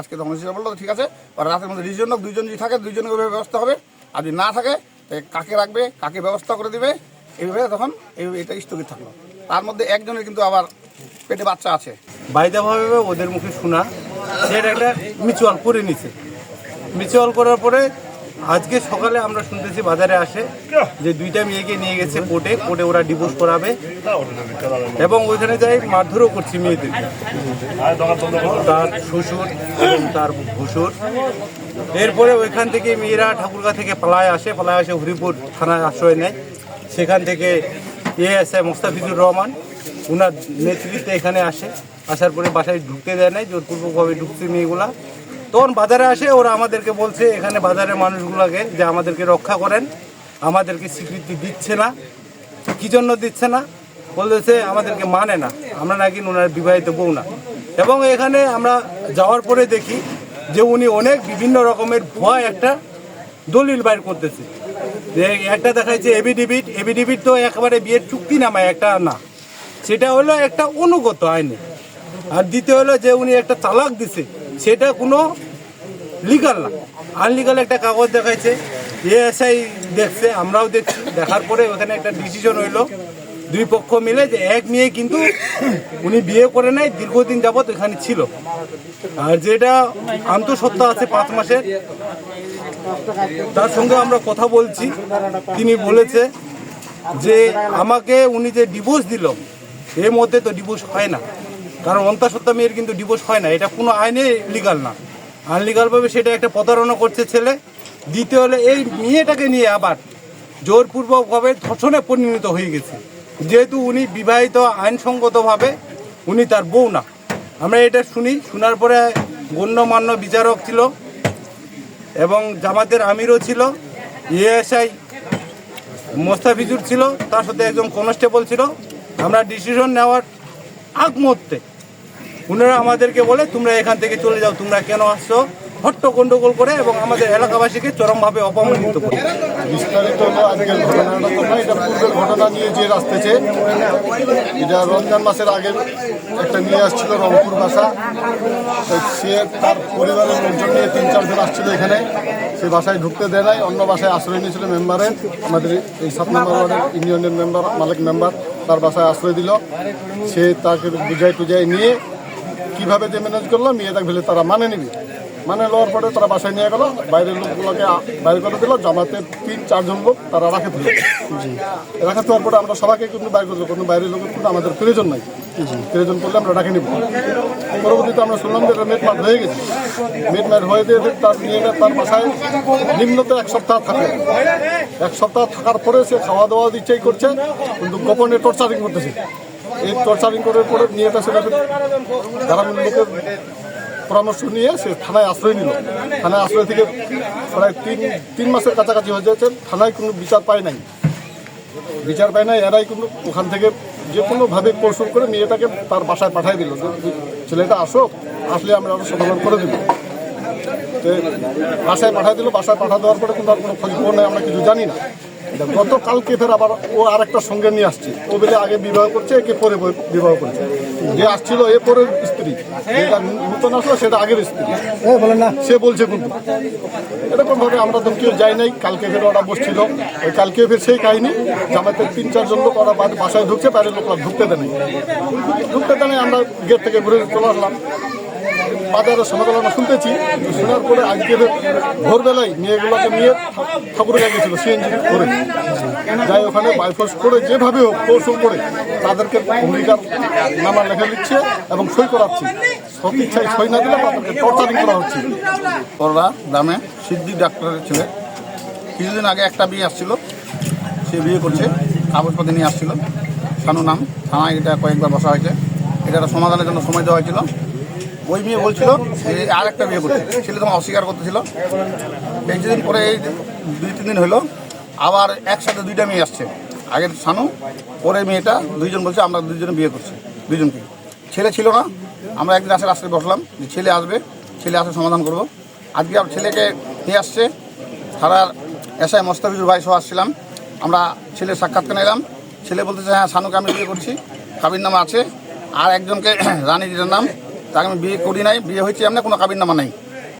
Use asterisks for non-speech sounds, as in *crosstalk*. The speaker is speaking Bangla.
আজকে তখন হিসেবে বলল, ঠিক আছে আর রাতের মধ্যে দুজন দুজন যদি থাকে দুইজনকে ব্যবস্থা হবে। আর যদি না থাকে কাকে রাখবে, কাকে ব্যবস্থা করে দিবে? এইভাবে তখন এইভাবে এটা স্থগিত থাকল। তার মধ্যে একজনের কিন্তু আবার পেটে বাচ্চা আছে। বাইদাভাবে ওদের মুখে শোনা সেটা একটা মিচুয়াল করে নিছে। মিচুয়াল করার পরে আজকে সকালে আমরা শুনতেছি বাজারে আসে যে দুইটা মেয়েকে নিয়ে গেছে কোর্টে কোর্টে ওরা ডিভোর্স করাবে। এবং ওইখানে যাই মারধরও করছে মেয়েদেরকে তার শ্বশুর এবং তার ভসুর এরপরে ওইখান থেকে মেয়েরা ঠাকুরগা থেকে পালায় আসে পালায় আসে হরিপুর থানায় আশ্রয় নেয়। সেখান থেকে এ এএসআই মোস্তাফিজুর রহমান ওনার নেতৃত্বে এখানে আসে। আসার পরে বাসায় ঢুকতে দেয় নাই, জোরপূর্বকভাবে ঢুকছে মেয়েগুলা। তখন বাজারে আসে, ওরা আমাদেরকে বলছে, এখানে বাজারের মানুষগুলোকে যে আমাদেরকে রক্ষা করেন, আমাদেরকে স্বীকৃতি দিচ্ছে না। কি জন্য দিচ্ছে না? বলতেছে, আমাদেরকে মানে না। আমরা নাকি ওনার বিবাহিত বউ না। এবং এখানে আমরা যাওয়ার পরে দেখি যে উনি অনেক বিভিন্ন রকমের ভয় একটা দলিল বাইর করতেছে। যে একটা দেখাচ্ছে এবিডিবিট এবিডিবিট তো একেবারে বিয়ের চুক্তি নামায়, একটা না। সেটা হলো একটা অনুগত আইনে। আর দ্বিতীয় হলো যে উনি একটা তালাক দিছে। সেটা কোনো লিগাল না। আনলিগাল একটা কাগজ দেখাইছে এএসআই দেখছে, আমরাও দেখছি। দেখার পরে ওখানে একটা ডিসিশন হইল। দুই পক্ষ মিলে যে এক মেয়ে কিন্তু উনি বিয়ে করে নাই, দীর্ঘদিন যাবৎ এখানে ছিল। আর যেটা আন্তঃসত্ত্বা আছে পাঁচ মাসের, তার সঙ্গে আমরা কথা বলছি। তিনি বলেছে যে আমাকে উনি যে ডিভোর্স দিল, এর মধ্যে তো ডিভোর্স হয় না। কারণ অন্তাসত্ত্বা মেয়ের কিন্তু ডিভোর্স হয় না, এটা কোনো আইনে লিগাল না। আনলিগালভাবে সেটা একটা প্রতারণা করছে ছেলে। দ্বিতীয় হলে এই মেয়েটাকে নিয়ে আবার জোরপূর্বকভাবে ধর্ষণে পরিণত হয়ে গেছে। যেহেতু উনি বিবাহিত আইনসঙ্গতভাবে, উনি তার বউ না। আমরা এটা শুনি, শোনার পরে গণ্যমান্য বিচারক ছিল এবং জামাতের আমিরও ছিল ইএসআই মোস্তাফিজুর ছিল, তার সাথে একজন কনস্টেবল ছিল। আমরা ডিসিশন নেওয়ার আগ মুহূর্তে ওনারা আমাদেরকে বলে, তোমরা এখান থেকে চলে যাও, তোমরা কেন আসছো? হট্ট গন্ডগোল করে এবং আমাদের এলাকাবাসীকে চরমভাবে অপমানিত করে। বিস্তারিত আজকের ঘটনাটা পূর্বের ঘটনা নিয়ে যে আসতেছে, এটা রমজান মাসের আগে একটা নিয়ে আসছিল রংপুর তো সে তার পরিবারের লোকজন নিয়ে তিন, চারজন আসছিল এখানে। সে বাসায় ঢুকতে দেয় নাই, অন্য বাসায় আশ্রয় নিয়েছিল মেম্বারের আমাদের এই সাত নম্বর ওয়ার্ডের ইউনিয়নের মেম্বার, মালিক মেম্বার। তার বাসায় আশ্রয় দিল। সে তাকে বুঝাই টুজাই নিয়ে কীভাবে যে ম্যানেজ করল মেয়ে তাকে ভেলে তারা মানে নিবি। মানে লওয়ার পরে তারা বাসায় নিয়ে গেল বাইরের লোকগুলোকে বাইর করে দিল জামাতে তিন চারজন লোক তারা রাখে দিল রাখা দেওয়ার পরে আমরা সবাইকে কিন্তু বাইর করল কোনো বাইরের লোকের কিন্তু আমাদের প্রয়োজন নাই। প্রয়োজন করলে আমরা রাখে নিব। পরবর্তীতে আমরা শুনলাম যে এটা মেট হয়ে গেছে। মেট মার হয়ে দিয়ে তার নিয়ে তার বাসায় নিম্নত এক সপ্তাহ থাকে। এক সপ্তাহ থাকার পরে সে খাওয়া দাওয়া দিচ্ছেই করছে, কিন্তু গোপনে টর্চারিং করতেছে। এই টর্চারিং করার পরে নিয়ে এটা সেটা গ্রামের লোকের পরামর্শ নিয়ে সে থানায় আশ্রয় নিল। থানায় আশ্রয় থেকে প্রায় তিন তিন মাসের কাছাকাছি হয়ে যাচ্ছে। থানায় কোনো বিচার পায় নাই। বিচার পায় নাই, এরাই কিন্তু ওখান থেকে যে কোনোভাবে কৌশল করে মেয়েটাকে তার বাসায় পাঠিয়ে দিল। ছেলেটা আসো আসলে আমরা আরও সমাধান করে দেবো। তো বাসায় পাঠাই দিল, বাসায় পাঠা দেওয়ার পরে কিন্তু আর কোনো খোঁজ খবর নেই, আমরা কিছু জানি না। গতকালকে ফের আবার ও আরেকটা সঙ্গে নিয়ে আসছে। ও বেলে আগে বিবাহ করছে একে পরে বিবাহ করছে। যে আসছিল এ পরের স্ত্রী যেটা নূতন আসলো সেটা আগের স্ত্রী। বলে না। সে বলছে কিন্তু এরকম ভাবে আমরা তো কেউ যাই নাই কালকে ফের ওরা বসছিল। ওই কালকে ফের সেই কাহিনী জামাতের তিন চারজন লোক ওরা বাসায় ঢুকছে বাইরের লোকরা ঢুকতে দেয় ঢুকতে দেয় নাই আমরা গেট থেকে ঘুরে চলে আসলাম। বাজারের সমালোচনা শুনতেছি শোনার পরে আজকে ভোরবেলায় মেয়েগুলোকে নিয়ে ঠাকুরের গেছিল সিএনজি করে। যাই, ওখানে বাইফোর্স করে যেভাবে হোক, কৌশল করে তাদেরকে ভূমিকার নামা লেখা দিচ্ছে এবং সই করাচ্ছে। সৎ ইচ্ছায় সই না দিলে তাদেরকে টর্চারিং করা হচ্ছে। কররা গ্রামে সিদ্দিক ডাক্তারের ছেলে। কিছুদিন আগে একটা বিয়ে আসছিল। সে বিয়ে করছে কাগজপত্র নিয়ে আসছিল। সানু নাম, থানায় এটা কয়েকবার বসা হয়েছে। এটা একটা সমাধানের জন্য সময় দেওয়া হয়েছিল। ওই মেয়ে বলছিল যে আর একটা বিয়ে করছে ছেলে তোমার অস্বীকার করতেছিল। এই কিছুদিন পরে এই দুই, তিন দিন হলো আবার একসাথে দুইটা মেয়ে আসছে। আগের শানু পরে মেয়েটা, দুইজন বলছে আমরা দুইজনে বিয়ে করছি, দুইজনকে। ছেলে ছিল না, আমরা একদিন আসে রাস্তায় বসলাম যে ছেলে আসবে, ছেলে আসে সমাধান করব। আজকে আমার ছেলেকে নিয়ে আসছে থানার এসআই মোস্তাফিজুর ভাই সহ আসছিলাম। আমরা ছেলের সাক্ষাৎকার নিলাম। ছেলে বলতেছে হ্যাঁ শানুকে আমি বিয়ে করছি, কাবির নাম আছে। আর একজনকে *clears throat* রানী যেটার নাম, তাকে আমি বিয়ে করি নাই, বিয়ে হয়েছে এমনি, কোনো কাবির নামা নাই।